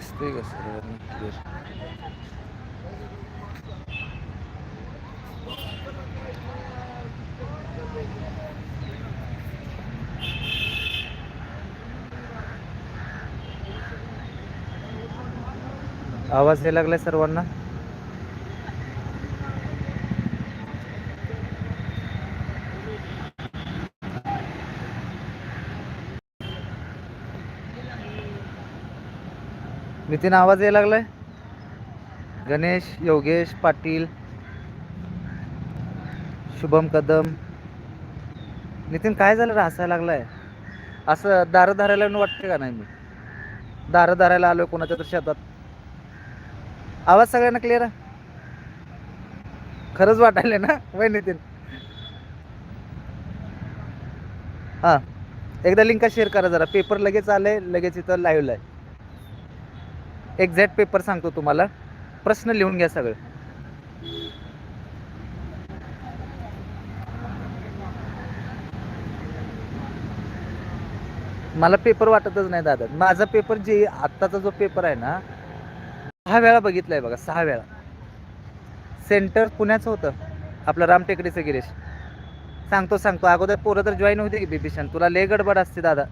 दिसतंय का सर्वांना क्लिअर आवाज यायला लागलाय सर्वांना? नितीन आवाज यायला लागलाय? गणेश योगेश पाटील शुभम कदम. नितीन काय झालं? रे हसायला लागलाय. असं दारं धारायला येऊन वाटते का नाही मी? दारं धारायला आलोय कोणाच्या तर शेतात. आवाज सगळ्यांना क्लिअर आहे? खरंच वाटायला ना? वय नितीन. हां. एकदा लिंक शेअर करा जरा. पेपर लगेच आलंय लगेच इथं लाईव्ह आहे. एक्झॅक्ट पेपर सांगतो तुम्हाला. प्रश्न लिहून घ्या सगळं. मला पेपर वाटतच नाही दादा. माझा पेपर जे आत्ताचा जो पेपर आहे ना सहा वेळा बघितलाय बघा सहा वेळा. सेंटर पुण्याचं होतं आपलं रामटेकडीचं गिरीश. सांगतो सांगतो. अगोदर पोरं तर जॉईन होते की बिबिशन तुला लय गडबड असते दादा.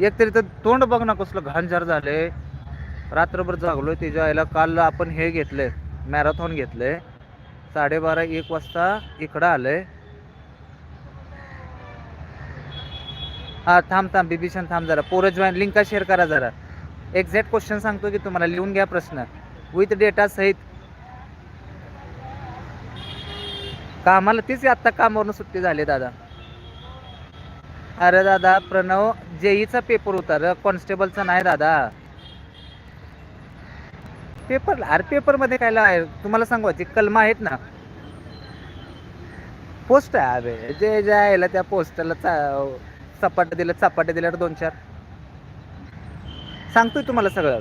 एक तरी तर तोंड बघ ना कसलं घाणझार झालंय. रात्रभर जागलो त्याच्या आईला काल आपण हे घेतलंय मॅरेथॉन घेतलंय. साडेबारा एक वाजता इकडं आलंय. हा थांब थांब बिभीषण थांब जरा. पोरं जॉईन लिंका शेअर करा जरा. एक्झॅक्ट क्वेश्चन सांगतो की तुम्हाला लिहून घ्या प्रश्न. विथ डेटा सहित. कामाला तीच आत्ता कामावरून सुट्टी झाली दादा? अरे दादा प्रणव जेईचा पेपर होता र. कॉन्स्टेबलचा नाही दादा. पेपर अरे पेपरमध्ये काय आहे तुम्हाला सांगू कलमा आहेत ना पोस्ट आहे अरे जे जायला त्या पोस्टला चपाट दिलं चपाटे दिल्या दोन चार सांगतोय तुम्हाला सगळं.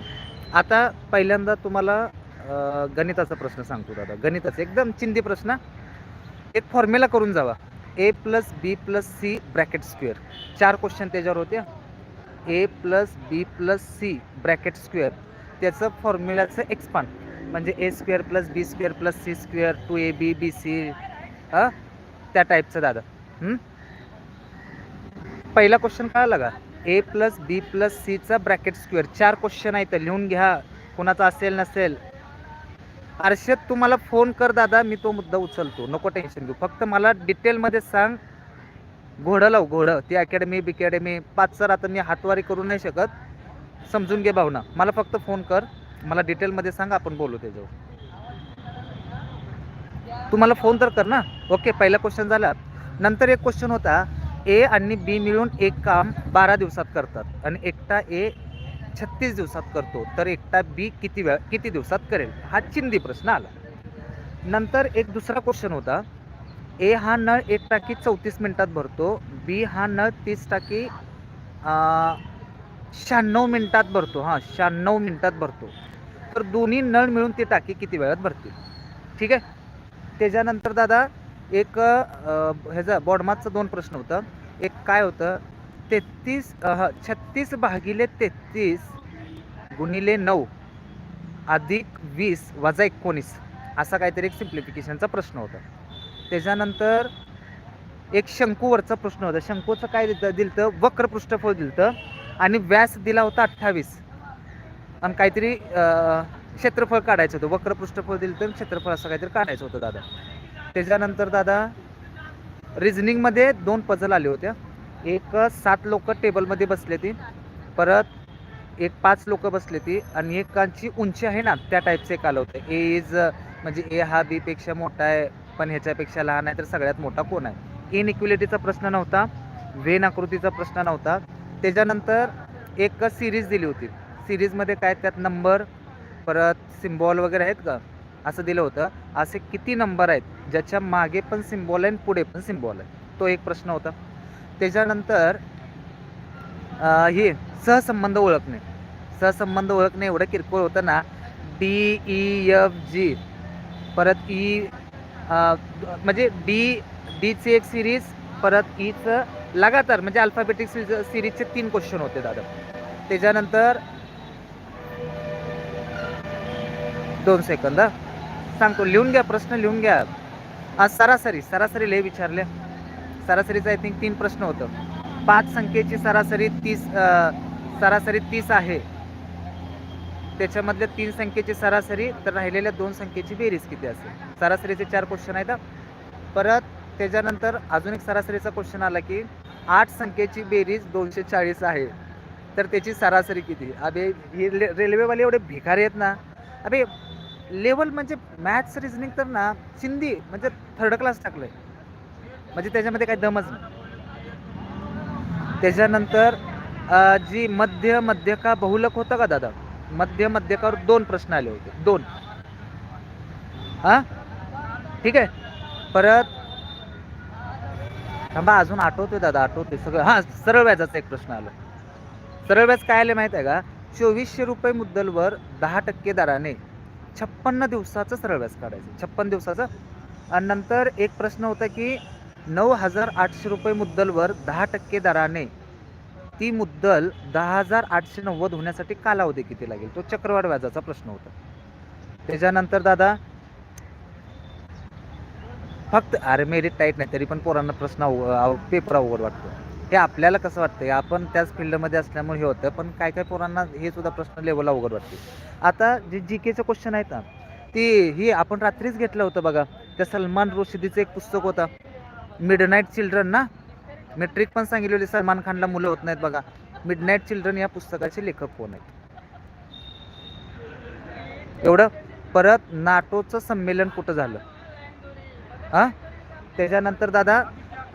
आता पहिल्यांदा तुम्हाला गणिताचा प्रश्न सांगतो दादा. गणिताचा एकदम चिंदी प्रश्न. एक फॉर्म्युला करून जावा. A plus B plus C bracket square चार क्वेश्चन त्याच्यावर होते. A plus B plus C bracket square त्याचं फॉर्म्युलाचं एक्सपान म्हणजे A square plus B square plus C square two A B B C त्या टाईपचं दादा. पहिला क्वेश्चन काय का? ए प्लस बी प्लस सीचा ब्रॅकेट स्क्वेअर चार क्वेश्चन आहेत लिहून घ्या. कोणाचा असेल नसेल. अर्षद तुम्हाला फोन कर दादा मी तो मुद्दा उचलतो. नको टेन्शन घेऊ. फक्त मला डिटेलमध्ये सांग. घोडं लाव घोडं. ती अकॅडमी बिकॅडमी पाच सर आता मी हातवारी करू नाही शकत. समजून घे भावना. मला फक्त फोन कर. मला डिटेलमध्ये सांग आपण बोलू त्याच्यावर. तुम्हाला फोन तर कर ना. ओके पहिला क्वेश्चन झाला. नंतर एक क्वेश्चन होता ए आणि बी मिळून एक काम बारा दिवसात करतात आणि एकटा ए छत्तीस दिवसात करतो. तर एकटा बी किती वेळ किती दिवसात करेल? हा चिंदी प्रश्न आला. नंतर एक दुसरा क्वेश्चन होता ए हा नळ एक टाकी चौतीस मिनिटात भरतो बी हा नळ तीस टाकी शहाण्णव मिनिटात भरतो. हां शहाण्णव मिनिटात भरतो. तर दोन्ही नळ मिळून ती टाकी किती वेळात भरतील ठीक आहे? त्याच्यानंतर दादा एक ह्याचा बॉडमातचा दोन प्रश्न होतं. एक काय होतं? तेहतीस छत्तीस भागिले तेहतीस गुणिले नऊ अधिक वीस वजा एकोणीस. असा काहीतरी एक सिम्प्लिफिकेशनचा प्रश्न होता. त्याच्यानंतर एक शंकूवरचा प्रश्न होता. शंकूचं काय दिलं दिलं वक्र पृष्ठफळ दिलं आणि व्यास दिला होता अठ्ठावीस. आणि काहीतरी क्षेत्रफळ काढायचं होतं. वक्र पृष्ठफळ दिलं तर क्षेत्रफळ असं काहीतरी काढायचं होतं दादा. त्याच्यानंतर दादा रिझनिंगमध्ये दोन पझल आले होत्या एक सात लोक टेबलमध्ये बसले ती परत एक पाच लोक बसले ती आणि एकांची उंची आहे ना त्या टाईपचं एक आलं होतं. ए इज म्हणजे ए हा बी पेक्षा मोठा आहे पण ह्याच्यापेक्षा लहान आहे तर सगळ्यात मोठा कोण आहे? इनइक्विलिटीचा प्रश्न नव्हता. वेन आकृतीचा प्रश्न नव्हता. त्याच्यानंतर एक सिरीज दिली होती. सिरीजमध्ये काय त्यात नंबर परत सिम्बॉल वगैरे आहेत का? असं दिलं होतं. असे किती नंबर आहेत? ज्याच्या मागे पण सिम्बॉल आहे आणि पुढे पण सिम्बॉल आहे. तो एक प्रश्न होता. त्याच्यानंतर हे सहसंबंध ओळखणे. सहसंबंध ओळखणे एवढं किरकोळ होतं ना. डी ई एफ जी परत e, ई म्हणजे डी डीची एक सिरीज परत e ईचं लगातार म्हणजे अल्फाबेटिक सिरीजचे तीन क्वेश्चन होते दादा. त्याच्यानंतर दोन सेकंद हा. सांगतो लिहून घ्या प्रश्न लिहून घ्या. आज सरासरी सरासरी लय विचारले. सरासरीचं आय थिंक तीन प्रश्न होतं. पाच संख्येची सरासरी तीस सरासरी तीस आहे. त्याच्यामधल्या तीन संख्येची सरासरी तर राहिलेल्या दोन संख्येची बेरीज किती असेल? सरासरीचे चार क्वेश्चन आहेत परत त्याच्यानंतर अजून एक सरासरीचा क्वेश्चन आला की आठ संख्येची बेरीज दोनशे चाळीस आहे. तर त्याची सरासरी किती? अबे हे ले- रेल्वेवाले एवढे भिकारी आहेत ना. अबे लेवल म्हणजे मॅथ्स रिझनिंग तर ना सिंधी म्हणजे थर्ड क्लास टाकलंय. म्हणजे त्याच्यामध्ये काही दमच नाही. त्याच्यानंतर जी मध्य मध्यका बहुलक होतं का दादा? मध्य मध्यकावर दोन प्रश्न आले होते. दोन. हा? ठीक आहे. परत थांबा अजून आठवतोय दादा आठवतोय सगळं. हां सरळ व्याजाचा एक प्रश्न आला. सरळ व्याज काय आले माहिती आहे का? चोवीसशे रुपये मुद्दलवर दहा टक्के दराने छप्पन्न दिवसाचं सरळ व्याज काढायचं. छप्पन्न दिवसाचं. आणि नंतर एक प्रश्न होता की नऊ हजार आठशे रुपये मुद्दलवर दहा टक्के दराने ती मुद्दल दहा हजार आठशे नव्वद होण्यासाठी कालावधी किती लागेल? तो चक्रवाढ व्याजाचा प्रश्न होता. त्याच्यानंतर दादा फक्त अरे मेरिट टाईट नाही तरी पण पोरांना प्रश्न अव- पेपर अवघड वाटतो. हे आपल्याला कसं वाटतं आपण त्याच फील्डमध्ये असल्यामुळे हे होतं पण काय काय पोरांना हे सुद्धा प्रश्न लेवल अवघड वाटते. आता जे जी केचं क्वेश्चन आहेत ना ती ही आपण रात्रीच घेतलं होतं बघा. त्या सलमान रोशिदीचं एक पुस्तक होतं. मिड नाईट चिल्ड्रन ना? मी ट्रिक पण सांगितली होती सलमान खानला मुलं होत नाहीत बघा. मिडनाईट चिल्ड्रन या पुस्तकाचे लेखक कोण आहेत? एवढं? परत नाटोचं संमेलन कुठं झालं? हां? त्याच्यानंतर दादा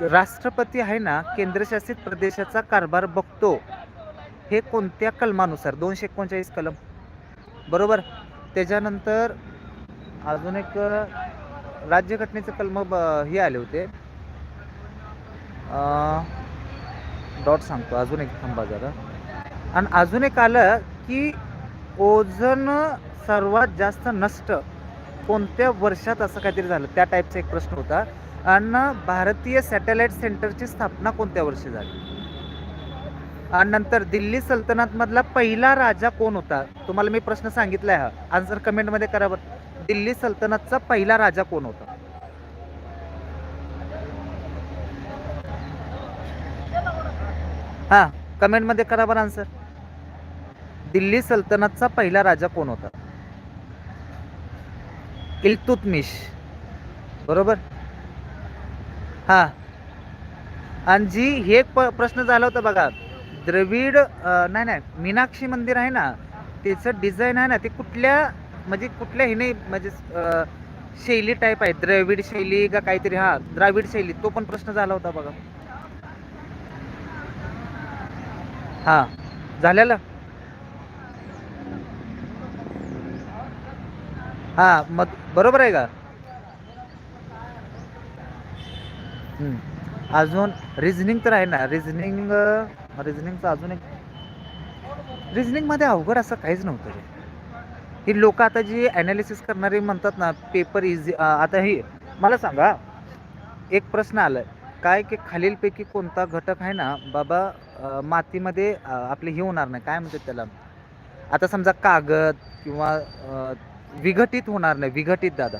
राष्ट्रपती आहे ना केंद्रशासित प्रदेशाचा कारभार बघतो. हे कोणत्या कलमानुसार? दोनशे एकोणचाळीस कलम. बरोबर? त्याच्यानंतर अजून एक राज्यघटनेचं राज्यघटनेचे कलम ब- हे आले होते. डॉट सांगतो अजून एक थांबा जरा. आणि अजून एक आलं की ओझन सर्वात जास्त नष्ट कोणत्या वर्षात असं काहीतरी झालं? त्या टाईपचा एक प्रश्न होता. आणि भारतीय सॅटेलाइट सेंटरची स्थापना कोणत्या वर्षी झाली? आणि नंतर दिल्ली सल्तनतमधला पहिला राजा कोण होता? तुम्हाला मी प्रश्न सांगितलाय हा. आन्सर कमेंटमध्ये करा बरं. दिल्ली सल्तनतचा पहिला राजा कोण होता? हा कमेंटमध्ये करा बरं आन्सर दिल्ली सल्तनतचा पहिला राजा कोण होता? इल्तुतमिश बरोबर? हां. आणि जी हे एक प- प्रश्न झाला होता बघा द्रविड नाही नाही मीनाक्षी मंदिर आहे ना त्याचं डिझाईन आहे ना ते कुठल्या म्हणजे कुठल्या हिने म्हणजे शैली टाईप आहे? द्रविड शैली का काहीतरी हा द्राविड शैली तो पण प्रश्न झाला होता बघा. हां. झालेला? हां मग बरोबर आहे का? हम्म. अजून रिझनिंग तर आहे ना. रिझनिंग रिझनिंगचं अजून एक रिझनिंगमध्ये अवघड असं काहीच नव्हतं रे. ही लोक आता जी ॲनालिसिस करणारे म्हणतात ना पेपर इझी आता ही मला सांगा एक प्रश्न आलाय. काय की खालीलपैकी कोणता घटक आहे ना बाबा मातीमध्ये आपले हे होणार नाही. काय म्हणतात त्याला? आता समजा कागद किंवा विघटित होणार नाही विघटित दादा.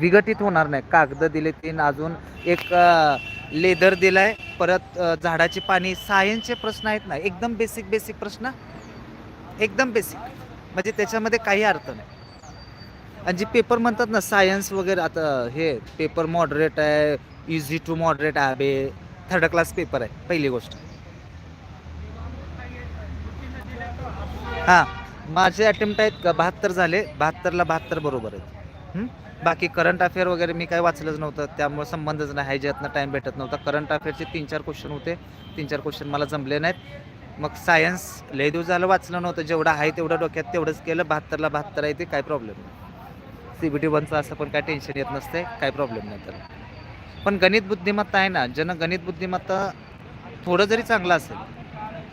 विघटित होणार नाही. कागद दिले तीन अजून एक लेदर दिलाय. परत झाडाची पाणी सायन्सचे प्रश्न आहेत ना एकदम बेसिक बेसिक प्रश्न. एकदम बेसिक म्हणजे त्याच्यामध्ये काही अर्थ नाही. आणि जे पेपर म्हणतात ना सायन्स वगैरे आता हे पेपर मॉडरेट आहे इझी टू मॉडरेट आहे थर्ड क्लास पेपर आहे पहिली गोष्ट. हां. माझे अटेम्प्ट आहेत का बहात्तर झाले? बहात्तरला बहात्तर बरोबर आहेत? बाकी करंट अफेअर वगैरे मी काही वाचलंच नव्हतं. त्यामुळे संबंधच नाही. ह्याच्यातनं टाईम भेटत नव्हता. करंट अफेअरचे तीन चार क्वेश्चन होते. तीन चार क्वेश्चन मला जमले नाहीत. मग सायन्स लय झालं वाचलं नव्हतं. जेवढं आहे तेवढं डोक्यात तेवढंच केलं. बहात्तरला बहात्तर आहे ते काय प्रॉब्लेम नाही. सी बी टी वनचं असं पण काय टेन्शन येत नसते. काय प्रॉब्लेम नाही त्याला. पण गणित बुद्धिमत्ता आहे ना. ज्यानं गणित बुद्धिमत्ता थोडं जरी चांगलं असेल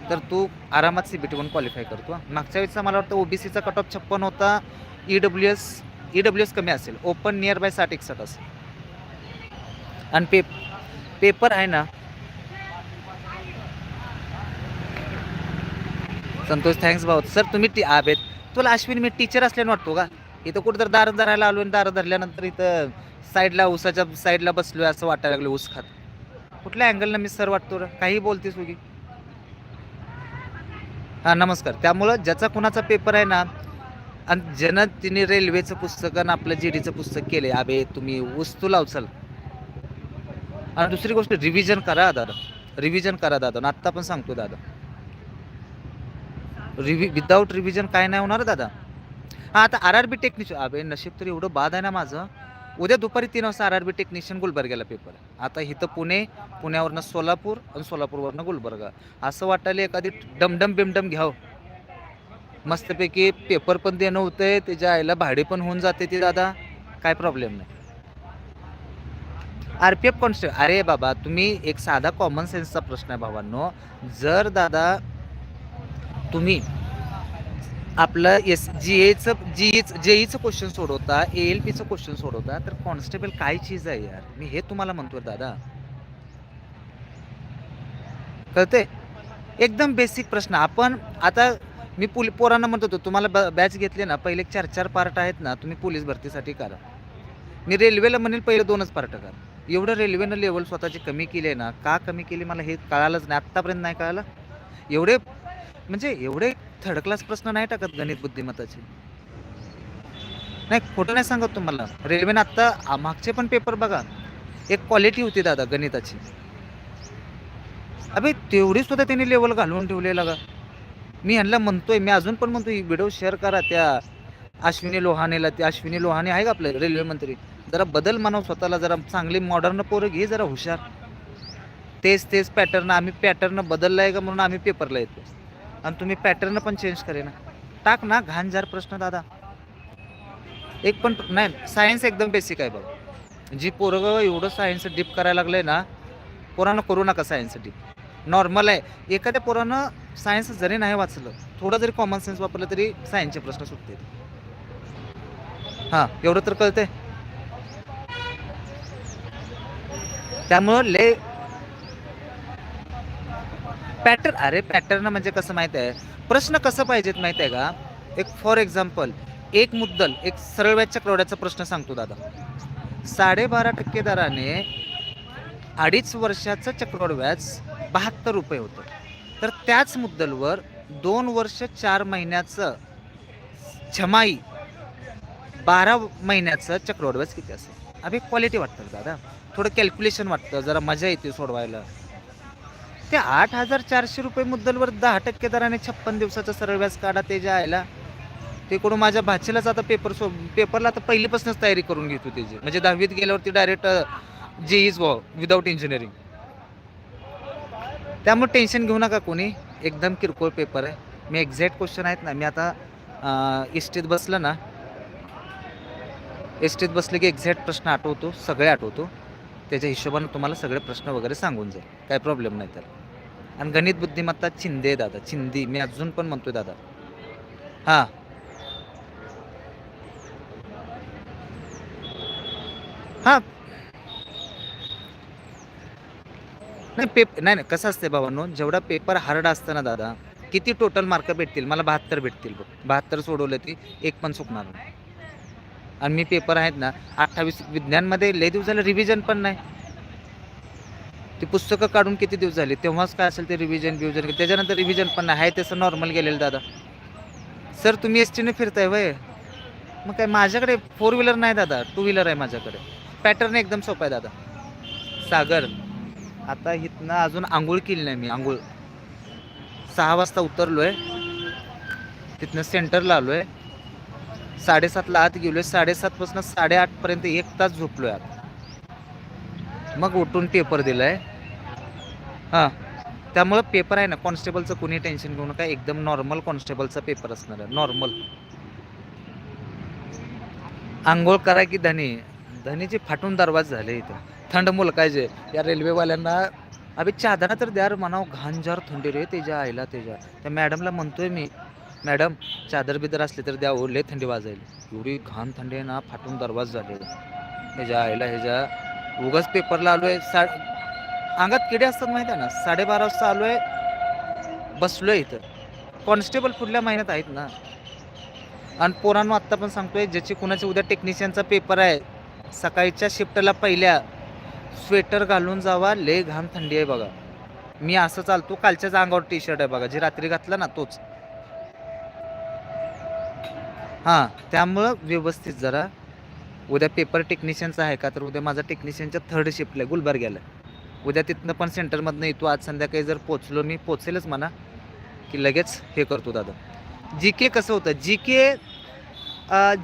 तर तू आरामात C B T one qualify करतो मागच्या वेळेसचा मला वाटतं ओबीसीचा कट ऑफ छप्पन होता E W S E W S कमी असेल. ओपन नियर बाय साठ एकसठ असेल. आणि पे पेपर आहे ना. संतोष थँक्स भाऊ. सर तुम्ही टी आबेत तुला अश्विन मी टीचर असल्याने वाटतो का? इथं कुठं तर दारं धरायला आलो आणि दारं धरल्यानंतर इथं साईडला ऊसाच्या साईडला बसलोय असं वाटायला लागलं ऊस खात. कुठल्या अँगलनं मी सर वाटतो काही बोलतेस उगी. हां नमस्कार. त्यामुळं ज्याचा कुणाचा पेपर आहे ना आणि ज्यानं तिने रेल्वेचं पुस्तक आणि आपलं जी डीचं पुस्तक केले अबे तुम्ही वस्तू लावचाल आणि दुसरी गोष्ट रिव्हिजन करा दादा. रिव्हिजन करा दादा. आणि आत्ता पण सांगतो दादा. रिव्हि विदाऊट रिव्हिजन काय नाही होणार दादा. हां आता आर आर बी टेक्निशियन अबे नशीब तर एवढं बाद आहे ना माझं. उद्या दुपारी तीन वाजता आर आर बी टेक्निशियन गुलबर्ग्याला पेपर आता इथं पुणे पुण्यावरनं सोलापूर आणि सोलापूरवरनं गुलबर्गा. असं वाटायला एखादी डमडम बिमडम घ्यावं. मस्तपैकी पेपर पण देणं होतंय त्याच्या आईला भाडे पण होऊन जाते ते दादा. काय प्रॉब्लेम नाही. आर पी एफ कॉन्स्टेबल अरे बाबा तुम्ही एक साधा कॉमन सेन्सचा प्रश्न आहे भावांनो. जर दादा तुम्ही आपलं एस जी एचं जी एच जेईचं क्वेश्चन सोडवता ए एल पीचं क्वेश्चन सोडवता तर कॉन्स्टेबल काय चीज आहे यार? मी हे तुम्हाला म्हणतो दादा. कळते एकदम बेसिक प्रश्न. आपण आता मी पुल पोरांना म्हणत होतो तुम्हाला बॅच घेतले ना पहिले चार चार पार्ट आहेत ना तुम्ही पोलीस भरतीसाठी करा. मी रेल्वेला म्हणेल पहिले दोनच पार्ट करा. एवढं रेल्वेनं लेवल स्वतःची कमी केली आहे ना का कमी केली मला हे कळालंच नाही आत्तापर्यंत नाही कळालं? एवढे म्हणजे एवढे थर्ड क्लास प्रश्न नाही टाकत गणित बुद्धिमत्ताचे? नाही खोटं नाही सांगत तुम्हाला. रेल्वेनं आत्ता मागचे पण पेपर बघा. एक क्वालिटी होती दादा गणिताची. अबे तेवढी सुद्धा त्यांनी लेवल घालून ठेवलेला का मी ह्यांना म्हणतोय मी अजून पण म्हणतोय व्हिडिओ शेअर करा त्या अश्विनी लोहानेला. ते अश्विनी लोहाने आहे का आपले रेल्वे मंत्री? जरा बदल मानव स्वतःला जरा चांगली मॉडर्न पोरं घे जरा हुशार. तेच तेच पॅटर्न आम्ही पॅटर्न बदललाय का म्हणून आम्ही पेपरला येतो आणि तुम्ही पॅटर्न पण चेंज करेना. टाक ना घाणजार प्रश्न दादा. एक पण नाही सायन्स एकदम बेसिक आहे बघ जी पोरं एवढं सायन्स डीप करायला लागलंय ना पोरानं करू नका सायन्स डीप नॉर्मल आहे. एखाद्या पोरानं सायन्स जरी नाही वाचलं थोडं जरी कॉमन सेन्स वापरलं तरी सायन्सचे प्रश्न सुटतील हां एवढं तर कळतंय? त्यामुळं ले पॅटर्न अरे पॅटर्न म्हणजे कसं माहीत आहे? प्रश्न कसं पाहिजेत माहीत आहे का? एक फॉर एक्झाम्पल एक मुद्दल एक सरळ व्याज चक्रवड्याचा प्रश्न सांगतो दादा. साडेबारा टक्के दराने अडीच वर्षाचं चक्रवाढ व्याज बहात्तर रुपये होतं. तर त्याच मुद्दलवर दोन वर्ष चार महिन्याचं छमाई बारा महिन्याचं चक्रवाढ व्याज किती असेल? अभि क्वालिटी वाटतं दादा. थोडं कॅल्क्युलेशन वाटतं. जरा मजा येते सोडवायला. ते आठ हजार चारशे रुपये मुद्दलवर दहा टक्के दराने छप्पन दिवसाचा सरळ व्याज काढा ते जे आयला ते कडून माझ्या भाचीलाच आता पेपर सो पेपरला आता पहिलीपासूनच तयारी करून घेतो त्याची म्हणजे दहावीत गेल्यावरती डायरेक्ट जे इज वॉ विदाऊट इंजिनिअरिंग त्यामुळे टेन्शन घेऊ नका कोणी. एकदम किरकोळ पेपर आहे. मी एक्झॅक्ट क्वेश्चन आहेत ना मी आता एसटीत बसलं ना. एसटीत बसले की एक्झॅक्ट प्रश्न आठवतो सगळे आठवतो. त्याच्या हिशोबानं तुम्हाला सगळे प्रश्न वगैरे सांगून जाईल. काय प्रॉब्लेम नाही त्याला. आणि गणित बुद्धिमत्ता चिंदे दादा. चिंदी मी अजून पण म्हणतोय दादा. हां. हां. नाही पेप नाही नाही कसं असते बाबांनो जेवढा पेपर हार्ड असतं ना दादा किती टोटल मार्क भेटतील? मला बहात्तर भेटतील बघ. बहात्तर सोडवलं ती एक पण चुकणार नाही. आणि मी पेपर आहेत ना अठ्ठावीस विज्ञानमध्ये लय दिवस झालं रिव्हिजन पण नाही. ती पुस्तकं काढून किती दिवस झाले? तेव्हाच काय असेल ते रिव्हिजन बिव्हिजन त्याच्यानंतर रिव्हिजन पण नाही आहे तसं नॉर्मल गेलेलं दादा. सर तुम्ही एस टीने फिरताय वय. मग काय माझ्याकडे फोर व्हीलर नाही दादा टू व्हीलर आहे माझ्याकडे. पॅटर्न एकदम सोपं आहे दादा. सागर आता इथनं अजून आंघोळ केली नाही मी आंघोळ. सहा वाजता उतरलो आहे तिथनं सेंटरला आलो आहे साडेसातला आत गेलो आहे साडेसातपासून साडेआठपर्यंत एक तास झोपलो आहे आता. मग उठून पेपर दिला आहे हां. त्यामुळं पेपर आहे ना कॉन्स्टेबलचं कोणी टेन्शन घेऊ नका. एकदम नॉर्मल कॉन्स्टेबलचा पेपर असणार आहे. नॉर्मल आंघोळ करा की धनी. धनीचे फाटून दरवाज झाले इथं. थंड मुलकायचे काय जे. या रेल्वेवाल्यांना अभि चादरा तर द्या म्हणाव. घाणजार थंडी रे त्याच्या आईला त्याच्या. त्या मॅडमला म्हणतोय मी मॅडम चादर बिदर असली तर द्या ओले थंडी वाजायला. एवढी घाण थंडी आहे ना फाटून दरवाज झाले. ह्याच्या आईला ह्याच्या उगाच पेपरला आलोय सा अंगात किडे असतात माहीत आहे ना साडेबारा वाजता आलोय बसलोय इथं. कॉन्स्टेबल पुढल्या महिन्यात आहेत ना. आणि पोरांनो आत्ता पण सांगतोय ज्याची कुणाच्या उद्या टेक्निशियनचा पेपर आहे सकाळच्या शिफ्टला पहिल्या स्वेटर घालून जावा ले घाम थंडी आहे बघा. मी असं चालतो कालच्याच अंगावर टी शर्ट आहे बघा जे रात्री घातलं ना तोच. हां त्यामुळं व्यवस्थित जरा. उद्या पेपर टेक्निशियनचा आहे का? तर उद्या माझा टेक्निशियनच्या थर्ड शिफ्टला आहे गुलबर्ग्याला उद्या तिथनं पण सेंटरमधनं येतो. आज संध्याकाळी जर पोचलो मी पोचेलच म्हणा की लगेच हे करतो दादा. जी के कसं होतं? जी के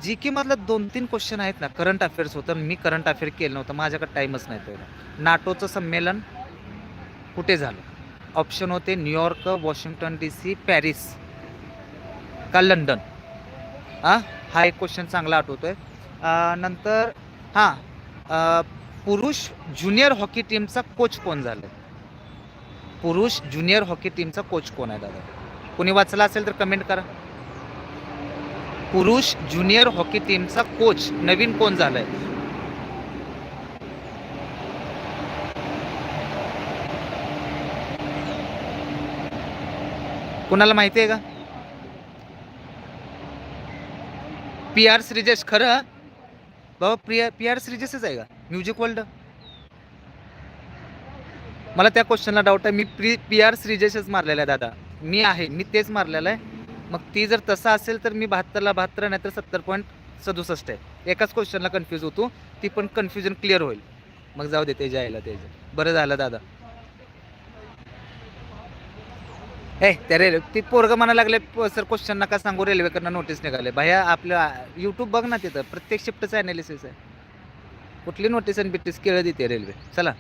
जी के मधलं दोन तीन क्वेश्चन आहेत ना करंट अफेअर्स होतं. मी करंट अफेअर केलं नव्हतं. माझ्याकडे टाईमच नाही तेवढा. नाटोचं संमेलन कुठे झालं? ऑप्शन होते New York Washington D C Paris का लंडन हां हा एक क्वेश्चन चांगला आठवतो आहे नंतर हां पुरुष ज्युनियर हॉकी टीमचा कोच कोण झालं पुरुष ज्युनियर हॉकी टीमचा कोच कोण आहे दादा? कोणी वाचला असेल तर कमेंट करा. पुरुष ज्युनियर हॉकी टीमचा कोच नवीन कोण झालाय? कुणाला माहिती आहे का? पी आर श्रीजेश खरं? बाबा प्रिया पी आर श्रीजेशच आहे का? म्युझिक वर्ल्ड मला त्या क्वेश्चनला डाऊट आहे. मी प्री पी आर सिरीजेसच मारलेला आहे दादा. मी आहे. मी तेच मारलेलं आहे. मग ती जर तसं असेल तर मी बहात्तरला बहात्तर नाही तर सत्तर पॉईंट सदुसष्ट आहे. एकाच क्वेश्चनला कन्फ्यूज होतो. ती पण कन्फ्युजन क्लिअर होईल. मग जाऊ दे ते जायला ते बरं झालं दादा. हे त्या रेल्वे ती पोरगं म्हणायला लागले सर क्वेश्चन नका सांगू रेल्वेकडनं नोटीस निघाले. भैया आपलं यूट्यूब बघ ना तिथं प्रत्येक शिफ्टचं ॲनालिसिस आहे. कुठली नोटीस आणि बिटीस केळं देते रेल्वे. चला.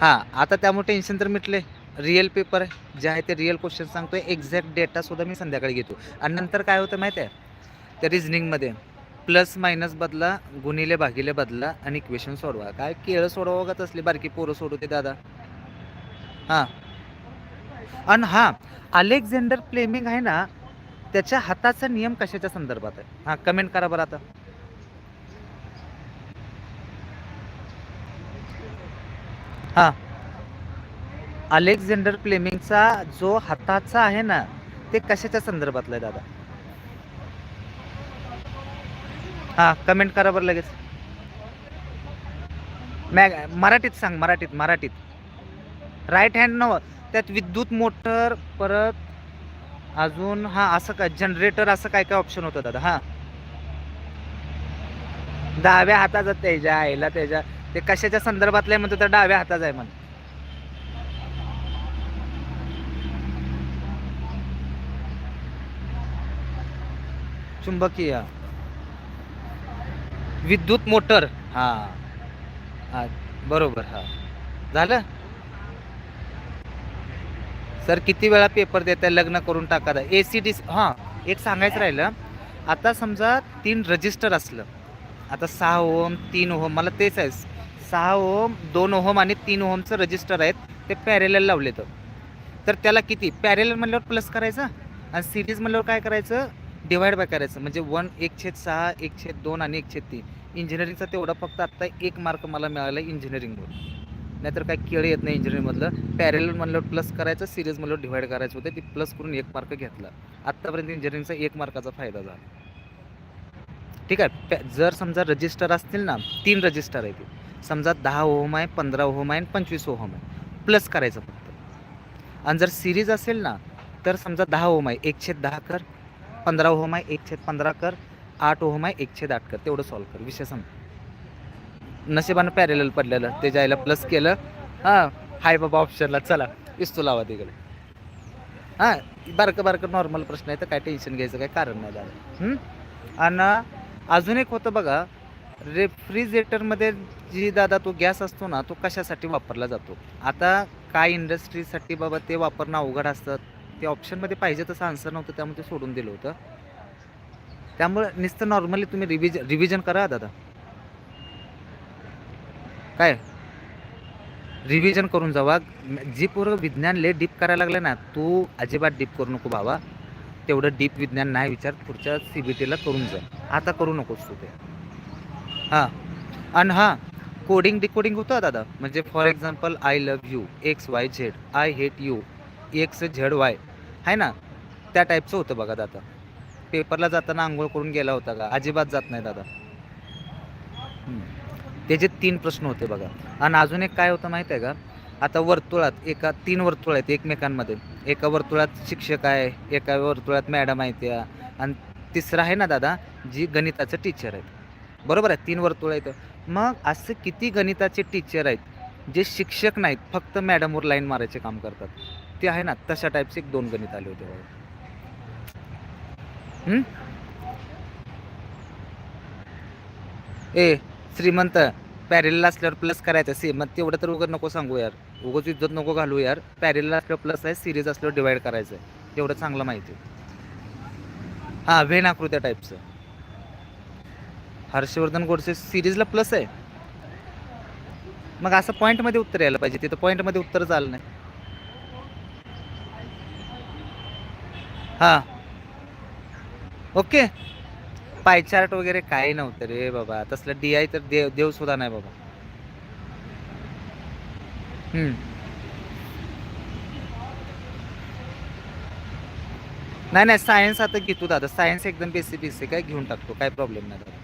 हां आता त्यामुळे टेन्शन तर मिटले. रिअल पेपर आहे. जे आहे ते रिअल क्वेश्चन सांगतोय. एक्झॅक्ट डेटा सुद्धा मी संध्याकाळी घेतो. आणि नंतर काय होतं माहिती आहे? त्या रिझनिंगमध्ये प्लस मायनस बदला गुणिले भागिले बदला आणि इक्वेशन सोडवा. काय केळं सोडवा का असली बारकी पोरं सोडवते दादा? हां. आणि हां अलेक्झांडर फ्लेमिंग आहे ना त्याच्या हाताचा नियम कशाच्या संदर्भात आहे? हां कमेंट करा बरं आता. हां. अलेक्झांडर फ्लेमिंगचा जो हाताचा आहे ना ते कशाच्या संदर्भातलं आहे दादा? हां कमेंट करा बरं लगेच. मॅग मराठीत सांग मराठीत मराठीत. राईट हँड नव्हतं त्यात विद्युत मोटर परत अजून हां असं काय जनरेटर असं काय काय ऑप्शन होतं दादा? हां. डाव्या हाताचा त्याच्या आईला त्याच्या ते कशाच्या संदर्भातलं आहे म्हणतो तर डाव्या हाताचा आहे म्हण. चुंबकीय. विद्युत मोटर. हा. हा बरोबर हा. झालं? सर किती वेळा पेपर देत आहे लग्न करून टाका ए सी डी हां एक सांगायचं राहिलं. आता समजा तीन रजिस्टर असलं. आता सहा ओम तीन ओहम मला तेच आहे. सहा ओम दोन ओहम आणि तीन ओहमचं रजिस्टर आहेत ते पॅरेलल लावले तर. तर त्याला किती? पॅरेलल म्हणल्यावर प्लस करायचं? आणि सिरीज म्हणल्यावर काय करायचं? डिवाइड बाय करायचं. म्हणजे वन एक छेद सहा एक छेद दोन आणि एक छेद तीन. इंजिनिअरिंगचा तेवढा फक्त आत्ता एक मार्क मला मिळाला इंजिनिअरिंगवर नाहीतर काय केळं येत नाही इंजिनिअरिंगमधलं पॅरेलल म्हणलं प्लस करायचं सिरीज म्हणलं डिवाईड करायचं होतं. ती प्लस करून एक मार्क घेतला. आत्तापर्यंत इंजिनिअरिंगचा एक मार्काचा फायदा झाला. ठीक आहे? पॅ- जर समजा रजिस्टर असतील ना तीन रजिस्टर आहे ते समजा दहा ओहम आहे पंधरा ओहम आहे आणि पंचवीस ओहम आहे. प्लस करायचं फक्त. आणि जर सिरीज असेल ना तर समजा दहा ओहम आहे. एक छेद दहा कर. पंधरा ओहम आहे एक छेद पंधरा कर. आठ ओहम आहे एक छेद आठ कर. तेवढं सॉल्व कर. विषय समजा नशिबानं पॅरेल पडलेलं. ते जायला प्लस केलं. हां हाय बाबा ऑप्शनला चला. इस्तू लावा तिकडे. हां बारकं बारकं नॉर्मल प्रश्न आहे तर काय टेन्शन घ्यायचं काय कारण नाही झालं. आणि अजून एक होतं बघा रेफ्रिजरेटरमध्ये जी दादा तो गॅस असतो ना तो कशासाठी वापरला जातो? आता काय इंडस्ट्रीसाठी बाबा ते वापरणं अवघड असतं. ते ऑप्शनमध्ये पाहिजे तसं आन्सर नव्हतं त्यामुळे ते सोडून दिलं होतं. त्यामुळे नुसतं नॉर्मली तुम्ही रिव्हिज रिव्हिजन करा दादा. काय? रिव्हिजन करून जावा. जी पोरं विज्ञान लय डीप करायला लागलं ना तू अजिबात डीप करू नको बाबा तेवढं डीप विज्ञान नाही विचार पुढच्या सी बी टीला करून जा. आता करू नकोस तू ते. हां. आणि हां कोडिंग डिकोडिंग होतं दादा. म्हणजे for example I love you X Y Z I hate you X Z Y आहे ना? त्या टाईपचं होतं बघा दादा. पेपरला जाताना आंघोळ करून गेला होता का? अजिबात जात नाही दादा. त्याचे तीन प्रश्न होते बघा. आणि अजून एक काय होतं माहिती आहे का? आता वर्तुळात एका तीन वर्तुळ आहेत एकमेकांमध्ये. एका वर्तुळात शिक्षक आहे एका वर्तुळात मॅडम आहे त्या. आणि तिसरा आहे ना दादा जी गणिताचं टीचर आहेत. बरोबर आहे? तीन वर्तुळ आहेत. मग असं किती गणिताचे टीचर आहेत जे शिक्षक नाहीत फक्त मॅडमवर लाईन मारायचे काम करतात. ते आहे ना तशा टाईपचे एक दोन गणित आले होते बघा. ए श्रीमंत पॅरेलला असल्यावर प्लस करायचं सी मग तेवढं तर उगत नको सांगू यार. उगत इज्जत नको घालू यार. पॅरेलला असल्यावर प्लस आहे सिरीज असल्यावर डिवाईड करायचं आहे तेवढं चांगलं माहिती आहे. हां वेन आकृत्या टाईपचं हर्षवर्धन गोडसे सिरीजला प्लस आहे. मग असं पॉईंटमध्ये उत्तर यायला पाहिजे. तिथं पॉईंटमध्ये उत्तरच आलं नाही. हां. ओके. पाय चार्ट वगैरे काही नव्हतं रे बाबा. तसलं डी आय तर देव देव सुद्धा नाही बाबा. हम्म. नाही नाही सायन्स आता घेतो दादा. सायन्स एकदम बेसिक बेसिक काय घेऊन टाकतो काय प्रॉब्लेम नाही दादा.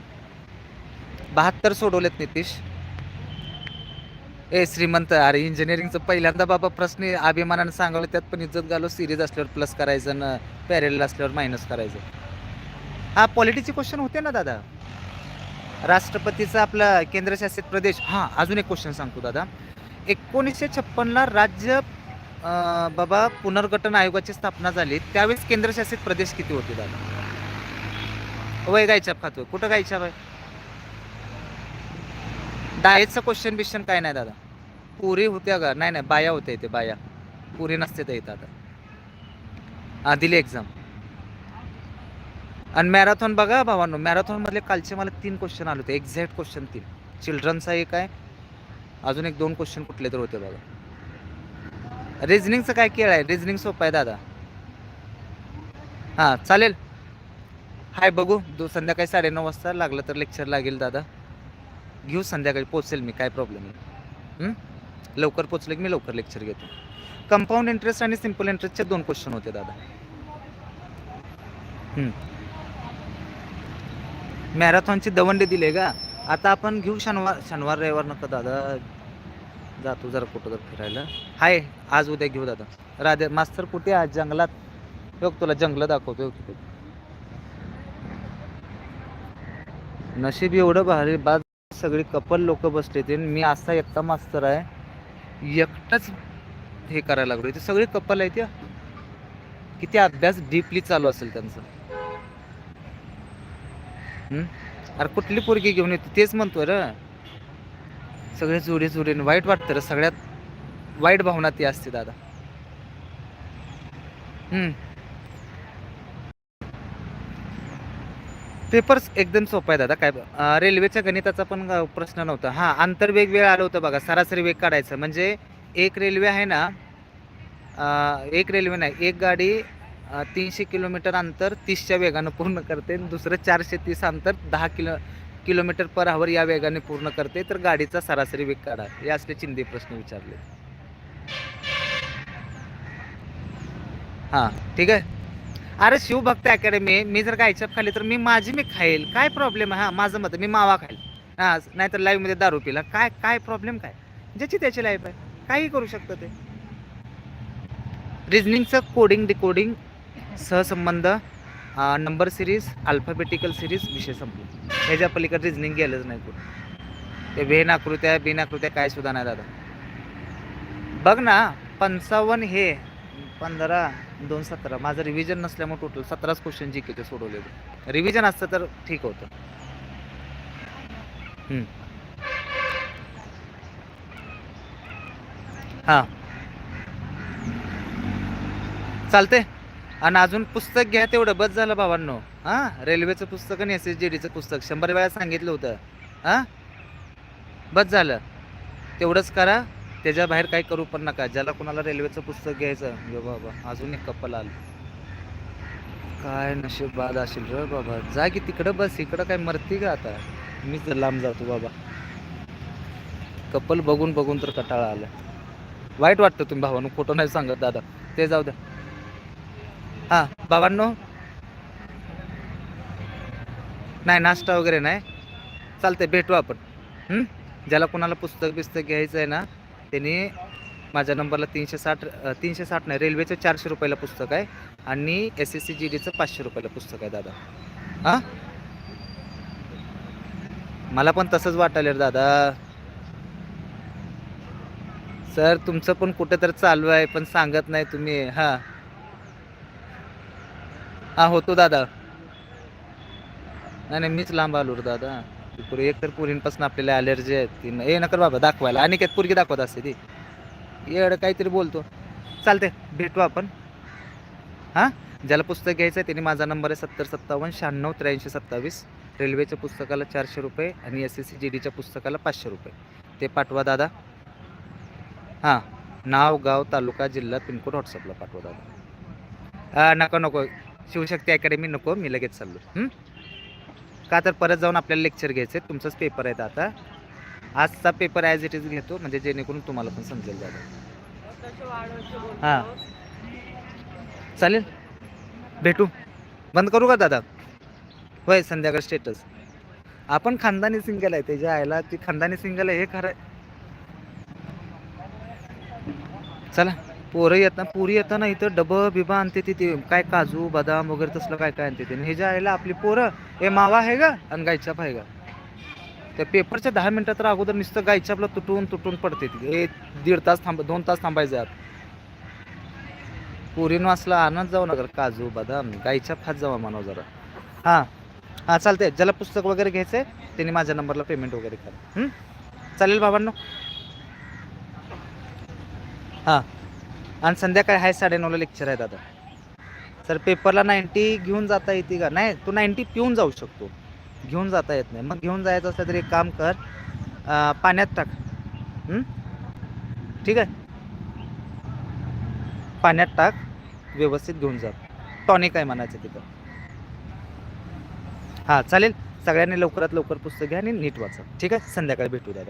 बहात्तर सोडवलेत नितीश. ए श्रीमंत. अरे इंजिनिअरिंगचं पहिल्यांदा बाबा प्रश्न अभिमानानं सांगवलं त्यात पण इज्जत घालो सिरीज असल्यावर प्लस करायचं ना पॅरेल असल्यावर मायनस करायचं. हा पॉलिटीचे क्वेश्चन होते ना दादा? राष्ट्रपतीचा आपला केंद्रशासित प्रदेश. हां अजून एक क्वेश्चन सांगतो दादा. एकोणीसशे छप्पनला राज्य बाबा पुनर्गठन आयोगाची स्थापना झाली. त्यावेळेस केंद्रशासित प्रदेश किती होते दादा? वय गायच्या खातो कुठं गायच्या आहे? डायटचं क्वेश्चन बिश्चन काय नाही दादा. पुरी होत्या का? नाही नाही बाया होत्या इथे बाया. पुरी नसते तर इथं आता. दिली एक्झाम आणि मॅरेथॉन बघा भावांनो मॅरेथॉनमधले कालचे मला तीन क्वेश्चन आले होते. एक्झॅक्ट क्वेश्चन तीन. चिल्ड्रनचा एक आहे. अजून एक दोन क्वेश्चन कुठले तर होते बघा. रिझनिंगचं काय केळ आहे? रिझनिंग सोपं आहे दादा. हां चालेल. हाय बघू. दो संध्याकाळी साडेनऊ वाजता लागलं तर लेक्चर लागेल दादा. घेऊ संध्याकाळी. पोचेल मी. काय प्रॉब्लेम नाही. लवकर पोचले की मी लवकर लेक्चर घेतो. कंपाऊंड इंटरेस्ट आणि सिंपल इंटरेस्टचे दोन क्वेश्चन होते दादा. मॅरेथॉनची दवंडी दिले का? आता आपण घेऊ शनिवार शनिवार रविवार नको दादा. जातो जरा कुठं तर फिरायला. हाय आज उद्या घेऊ दादा. राधे मास्तर कुठे आज जंगलात. बघ तुला जंगल दाखवतो तिथे. नशीब एवढं भारी बाद सगळी कपल लोक बसले ते मी असा एकटा मास्तर आहे. एकटाच हे करायला लागलो इथे सगळे कपल आहेत या किती अभ्यास डीपली चालू असेल त्यांचा. अरे कुठली पोरगी घेऊन येते? तेच म्हणतोय र. सगळे जोडे जोडीने वाईट वाटतं र. सगळ्यात वाईट भावना ती असते दादा. हम्म. पेपर्स एकदम सोपा आहे दादा. काय रेल्वेच्या गणिताचा पण प्रश्न नव्हता. हां आंतरवेग वेळ आलं होतं बघा. सरासरी वेग काढायचं. म्हणजे एक रेल्वे आहे ना एक रेल्वे नाही एक गाडी तीनशे किलोमीटर अंतर तीसच्या वेगानं पूर्ण करते. आणि दुसरं चारशे तीस अंतर दहा किलो किलोमीटर पर आवर या वेगाने पूर्ण करते. तर गाडीचा सरासरी वेग काढा. या असले चिंदी प्रश्न विचारले. हां ठीक आहे? अरे शिवभक्त अकॅडमी मी जर गायच्या खाली तर मी माझी मी खाईल. काय प्रॉब्लेम आहे हां माझं मत मी मावा खाईल. हां नाहीतर लाईव्हमध्ये दारू पिला. काय काय प्रॉब्लेम काय? ज्याची त्याची लाईफ आहे. काही करू शकतं ते. रिझनिंगचं कोडिंग डिकोडिंग सहसंबंध नंबर सिरीज अल्फाबेटिकल सिरीज विषय संपला. ह्याच्या पलीकडे रिझनिंग गेलंच नाही कुठं. ते वेन आकृत्या बिन आकृत्या काय सुद्धा नाही दादा. बघ ना पंचावन्न हे पंधरा दोन सतरा. माझं रिव्हिजन नसल्यामुळे टोटल सतराच क्वेश्चन जी के सोडवले रिव्हिजन असतं तर ठीक होतं. हां. चालते आणि अजून पुस्तक घ्या तेवढं बस झालं भावांनो. हां रेल्वेचं पुस्तक आणि एस एस जी डीचं पुस्तक. शंभर वेळा सांगितलं होतं. हां? बस झालं. तेवढंच करा. त्याच्या बाहेर काही करू पण नका. ज्याला कोणाला रेल्वेचं पुस्तक घ्यायचं यो बाबा अजून एक कपल आलं. काय नशीब बाद असेल रे बाबा. जा की तिकडं बस. इकडं काय मरती का आता? मीच लांब जातो बाबा. कपल बघून बघून तर कटाळा आलं. वाईट वाटतं तुम्ही भावानं. खोटं नाही सांगत दादा. ते जाऊ द्या. हां बाबांनो. नाही नाश्ता वगैरे नाही. चालते भेटू आपण. ज्याला कोणाला पुस्तक बिस्तक घ्यायचं आहे ना त्यांनी माझ्या नंबरला तीनशे साठ तीनशे साठ नाही रेल्वेचं चारशे रुपयाला पुस्तक आहे आणि एस एस सी जी डीचं पाचशे रुपयाला पुस्तक आहे दादा. हां? मला पण तसंच वाटायला रे दादा. सर तुमचं पण कुठं तर चालू आहे पण सांगत नाही तुम्ही. हां. हा होतो दादा. नाही नाही मीच लांब आलो रे दादा. पुरे पुरी एक तर पुरींपासून आपल्याला अलर्जी आहे ती न- ए नकर बाबा दाखवायला. आणि काय पुरगी दाखवत असते ती. येड काहीतरी बोलतो. चालते भेटू आपण. हां? ज्याला पुस्तक घ्यायचं आहे त्याने माझा नंबर आहे सत्तर सत्तावन्न शहाण्णव त्र्याऐंशी सत्तावीस. रेल्वेच्या पुस्तकाला चारशे रुपये आणि एस एस सी जी डीच्या पुस्तकाला पाचशे रुपये. ते पाठवा दादा. हां. नाव गाव तालुका जिल्हा पिनकोड व्हॉट्सअपला पाठवा दादा. हां नको नको. शिवशक्ती अकॅडमी नको मी लगेच चाललो. का तर परत जाऊन आपल्याला लेक्चर घ्यायचे तुमचाच पेपर आहेत आता. आजचा पेपर ॲज इट इज घेतो म्हणजे जेणेकरून तुम्हाला पण समजेल दादा हां. चालेल? भेटू. बंद करू का दादा? होय संध्याकाळ स्टेटस आपण खानदानी सिंगल आहे त्याच्या आईला ती खानदानी सिंगल आहे हे खरं चला. पोरं येतात पुरी येताना इथं डबं बिबा आणते तिथे काय काजू बदाम वगैरे तसलं काय काय आणते ते हे जे आईला आपली पोरं हे मावा आहे का आणि गायछाप आहे का त्या पेपरच्या दहा मिनिटात तर अगोदर नुसतं गायछापला तुटून तुटून पडते ती. हे दीड तास थांब दोन तास थांबायचं आत. पुरीनं असला आणत जाऊ नका काजू बदाम गायछाप खात जावा मानव जरा. हां हां चालते ज्याला पुस्तक वगैरे घ्यायचं आहे त्यांनी माझ्या नंबरला पेमेंट वगैरे करा. चालेल बाबांनो? हां. आणि संध्याकाळी आहे साडेनऊला लेक्चर आहे दादा सर पेपरला नाईन्टी घेऊन जाता येते का? नाही तू नाईन्टी पिऊन जाऊ शकतो. घेऊन जाता येत नाही. मग घेऊन जायचं असलं तरी एक काम कर पाण्यात टाक. ठीक आहे? पाण्यात टाक व्यवस्थित घेऊन जा. टॉनिक आहे म्हणायचं तिथं. हां चालेल. सगळ्यांनी लवकरात लवकर पुस्तक घ्या आणि नीट वाचा. ठीक आहे? संध्याकाळी भेटू द्या